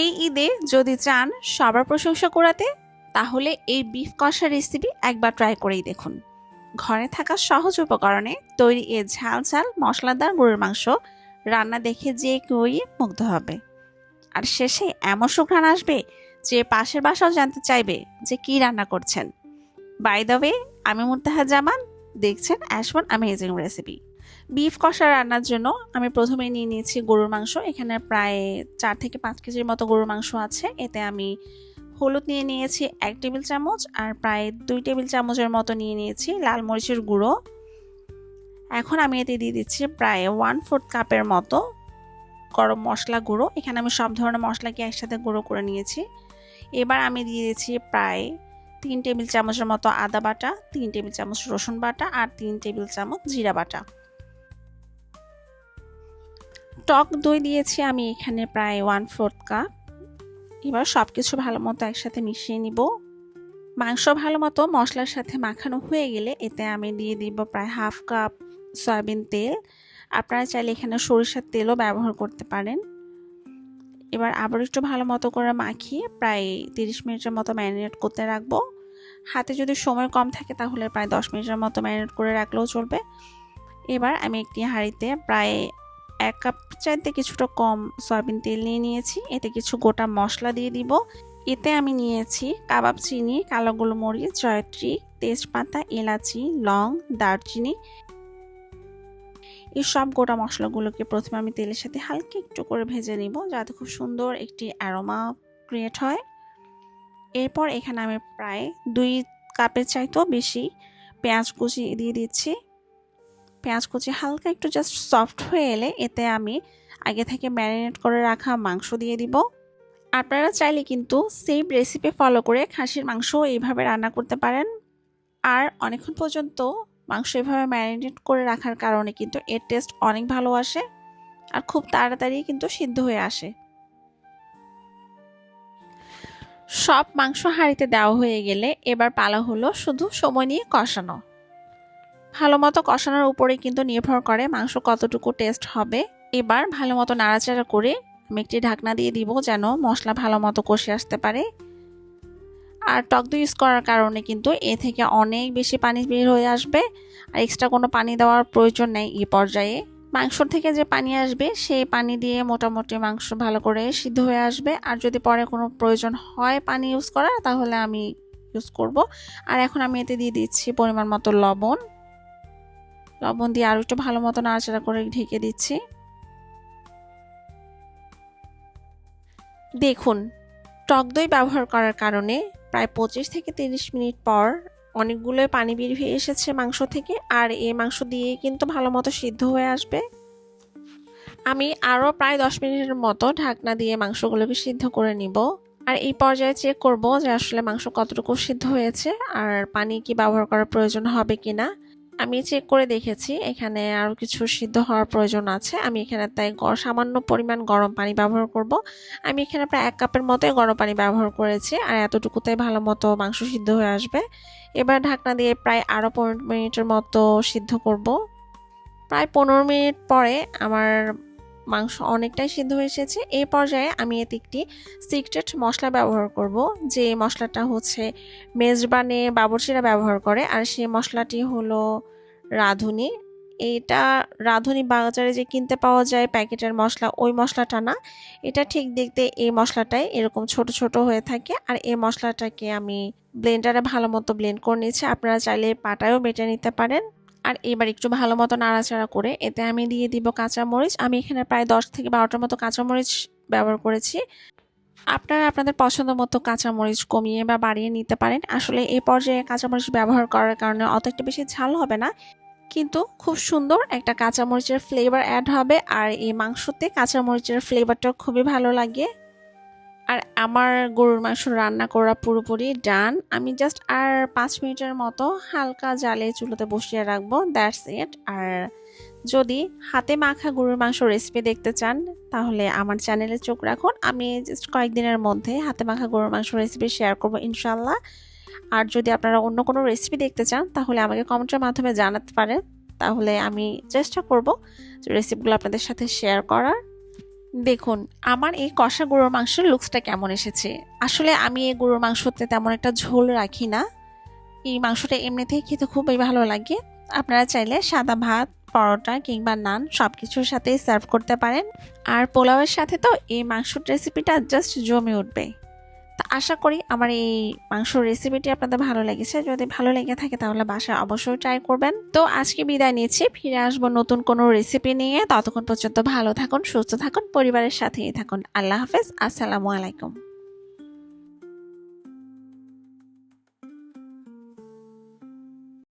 এই ঈদে যদি চান সবার প্রশংসা করাতে তাহলে এই বিফ কষা রেসিপি একবার ট্রাই করেই দেখুন। ঘরে থাকা সহজ উপকরণে তৈরি এ ঝাল ঝাল মশলাদার গরুর মাংস রান্না দেখে যে কেউই মুগ্ধ হবে। আর শেষে এমন সুঘ্রাণ আসবে যে পাশের বাসাও জানতে চাইবে যে কি রান্না করছেন। বাই দ্য আমি মুর্তাহা জামান, দেখছেন অ্যাশবন অ্যামেজিং রেসিপি বিফ কষা রান্নার জন্য আমি প্রথমে নিয়ে নিয়েছি গরুর মাংস। এখানে প্রায় চার থেকে পাঁচ কেজির মতো গরুর মাংস আছে। এতে আমি হলুদ নিয়ে নিয়েছি এক টেবিল চামচ আর প্রায় দুই টেবিল চামচের মতো নিয়ে নিয়েছি লাল মরিচের গুঁড়ো। এখন আমি এতে দিয়ে দিচ্ছি প্রায় ওয়ান ফোর্থ কাপের মতো গরম মশলা গুঁড়ো। এখানে আমি সব ধরনের মশলাকে একসাথে গুঁড়ো করে নিয়েছি। এবার আমি দিয়ে দিচ্ছি প্রায় তিন টেবিল চামচের মতো আদা বাটা, তিন টেবিল চামচ রসুন বাটা আর তিন টেবিল চামচ জিরা বাটা। টক দই দিয়েছি আমি এখানে প্রায় ওয়ান ফোর্থ কাপ এবার সব কিছু ভালো মতো একসাথে মিশিয়ে নিব। মাংস ভালো মতো মশলার সাথে মাখানো হয়ে গেলে এতে আমি দিয়ে দিব প্রায় হাফ কাপ সয়াবিন তেল। আপনারা চাইলে এখানে সরিষার তেলও ব্যবহার করতে পারেন। এবার আবার একটু ভালো মতো করে মাখিয়ে প্রায় তিরিশ মিনিটের মতো ম্যারিনেট করতে রাখব। হাতে যদি সময় কম থাকে তাহলে প্রায় দশ মিনিটের মতো ম্যারিনেট করে রাখলেও চলবে। এবার আমি একটি হাঁড়িতে প্রায় এক কাপ চাইতে কিছুটা কম সয়াবিন তেল নিয়ে নিয়েছি। এতে কিছু গোটা মশলা দিয়ে দিব। এতে আমি নিয়েছি কাবাব চিনি, কালো গোলমরিচ, জয়ত্রী, তেজপাতা, এলাচি, লং, দারচিনি। এই সব গোটা মশলাগুলোকে প্রথমে আমি তেলের সাথে হালকা একটু করে ভেজে নিব যাতে খুব সুন্দর একটি অ্যারোমা ক্রিয়েট হয়। এরপর এখানে আমি প্রায় দুই কাপের চাইতেও বেশি পেঁয়াজ কুচি দিয়ে দিচ্ছি। পেঁয়াজ কুচি হালকা একটু জাস্ট সফট হয়ে এলে এতে আমি আগে থেকে ম্যারিনেট করে রাখা মাংস দিয়ে দিব। আপনারা চাইলে কিন্তু সেম রেসিপি ফলো করে খাসির মাংস এইভাবে রান্না করতে পারেন। আর অনেকক্ষণ পর্যন্ত মাংস এভাবে ম্যারিনেট করে রাখার কারণে কিন্তু এর টেস্ট অনেক ভালো আসে আর খুব তাড়াতাড়ি কিন্তু সিদ্ধ হয়ে আসে। সব মাংস হাঁড়িতে দেওয়া হয়ে গেলে এবার পালা হলো শুধু সময় নিয়ে কষানো। ভালো মতো কষানোর উপরে কিন্তু নির্ভর করে মাংস কতটুকু টেস্ট হবে। এবার ভালো মতো নাড়াচাড়া করে আমি একটি ঢাকনা দিয়ে দিব যেন মশলা ভালো মতো কষে আসতে পারে। আর টক দই ইউজ করার কারণে কিন্তু এ থেকে অনেক বেশি পানি বের হয়ে আসবে। আর এক্সট্রা কোনো পানি দেওয়ার প্রয়োজন নেই এই পর্যায়ে। মাংসর থেকে যে পানি আসবে, সেই পানি দিয়ে মোটামুটি মাংস ভালো করে সিদ্ধ হয়ে আসবে। আর যদি পরে কোনো প্রয়োজন হয় পানি ইউজ করার, তাহলে আমি ইউজ করব। আর এখন আমি এতে দিয়ে দিচ্ছি পরিমাণ মতো লবণ। লবণ দিয়ে আরও একটু ভালো মতো নাড়াচাড়া করে ঢেকে দিচ্ছি। দেখুন, টক দই ব্যবহার করার কারণে প্রায় পঁচিশ থেকে তিরিশ মিনিট পর অনেকগুলোই পানি বের হয়ে এসেছে মাংস থেকে, আর এই মাংস দিয়ে কিন্তু ভালো মতো সিদ্ধ হয়ে আসবে। আমি আরও প্রায় দশ মিনিটের মতো ঢাকনা দিয়ে মাংসগুলোকে সিদ্ধ করে নিব। আর এই পর্যায়ে চেক করব যে আসলে মাংস কতটুকু সিদ্ধ হয়েছে, আর পানি কি ব্যবহার করার প্রয়োজন হবে কিনা। আমি চেক করে দেখেছি, এখানে আরও কিছু সিদ্ধ হওয়ার প্রয়োজন আছে। আমি এখানে তাই সামান্য পরিমাণ গরম পানি ব্যবহার করব। আমি এখানে প্রায় এক কাপের মতোই গরম পানি ব্যবহার করেছি, আর এতটুকুতে ভালো মতো মাংস সিদ্ধ হয়ে আসবে। এবার ঢাকনা দিয়ে প্রায় আরও পনেরো মিনিটের মতো সিদ্ধ করব। প্রায় পনেরো মিনিট পরে আমার মাংস অনেকটাই সিদ্ধ এসেছে। এই পর্যায়ে আমি এতে একটি সিক্রেট মশলা ব্যবহার করব, যে মশলাটা হচ্ছে মেজবানে বাবরচিরা ব্যবহার করে, আর সেই মশলাটি হলো রাঁধুনি। এটা রাঁধুনি বাজারে যে কিনতে পাওয়া যায় প্যাকেটের মশলা, ওই মশলাটা না। এটা ঠিক দেখতে এই মশলাটাই, এরকম ছোট ছোট হয়ে থাকে, আর এই মশলাটাকে আমি ব্লেন্ডারে ভালো মতো ব্লেন্ড করে নিয়েছি। আপনারা চাইলে পাটায়ও বেটে নিতে পারেন। আর এবার একটু ভালো মতো নাড়াচাড়া করে এতে আমি দিয়ে দিব কাঁচামরিচ। আমি এখানে প্রায় দশ থেকে বারোটার মতো কাঁচামরিচ ব্যবহার করেছি। আপনারা আপনাদের পছন্দ মতো কাঁচামরিচ কমিয়ে বা বাড়িয়ে নিতে পারেন। আসলে এই পর্যায়ে কাঁচামরিচ ব্যবহার করার কারণে অত একটা বেশি ঝাল হবে না। কিন্তু খুব সুন্দর একটা কাঁচামরিচের ফ্লেভার অ্যাড হবে। আর এই মাংসতে কাঁচামরিচের ফ্লেভারটা খুবই ভালো লাগে। আর আমার গরুর মাংস রান্না করা পুরোপুরি ডান আমি জাস্ট আর পাঁচ মিনিটের মতো হালকা জালে চুলোতে বসিয়ে রাখব দ্যাটস ইট আর যদি হাতে মাখা গরুর মাংস রেসিপি দেখতে চান, তাহলে আমার চ্যানেলে চোখ রাখুন। আমি জাস্ট কয়েকদিনের মধ্যে হাতে মাখা গরুর মাংস রেসিপি শেয়ার করব ইনশাল্লাহ আর যদি আপনারা অন্য কোনো রেসিপি দেখতে চান, তাহলে আমাকে কমেন্টের মাধ্যমে জানাতে পারেন। তাহলে আমি চেষ্টা করব রেসিপিগুলো আপনাদের সাথে শেয়ার করার। দেখুন, আমার এই কষা গরুর মাংসের লুকসটা কেমন এসেছে? আসলে আমি এই গরুর মাংসতে তেমন একটা ঝোল রাখি না। এই মাংসটা এমনিতেই খেতে খুবই ভালো লাগে। আপনারা চাইলে সাদা ভাত, পরোটা কিংবা নান সব কিছুর সাথেই সার্ভ করতে পারেন। আর পোলাওয়ের সাথে তো এই মাংসর রেসিপিটা জাস্ট জমে উঠবে। তা আশা করি আমার এই মাংসর রেসিপিটি আপনাদের ভালো লেগেছে। যদি ভালো লেগে থাকে তাহলে বাসায় অবশ্যই ট্রাই করবেন। তো আজকে বিদায় নিয়েছি ফিরে আসব নতুন কোনো রেসিপি নিয়ে। ততক্ষণ পর্যন্ত ভালো থাকুন, সুস্থ থাকুন, পরিবারের সাথেই থাকুন। আল্লাহ হাফেজ। আসসালামু আলাইকুম।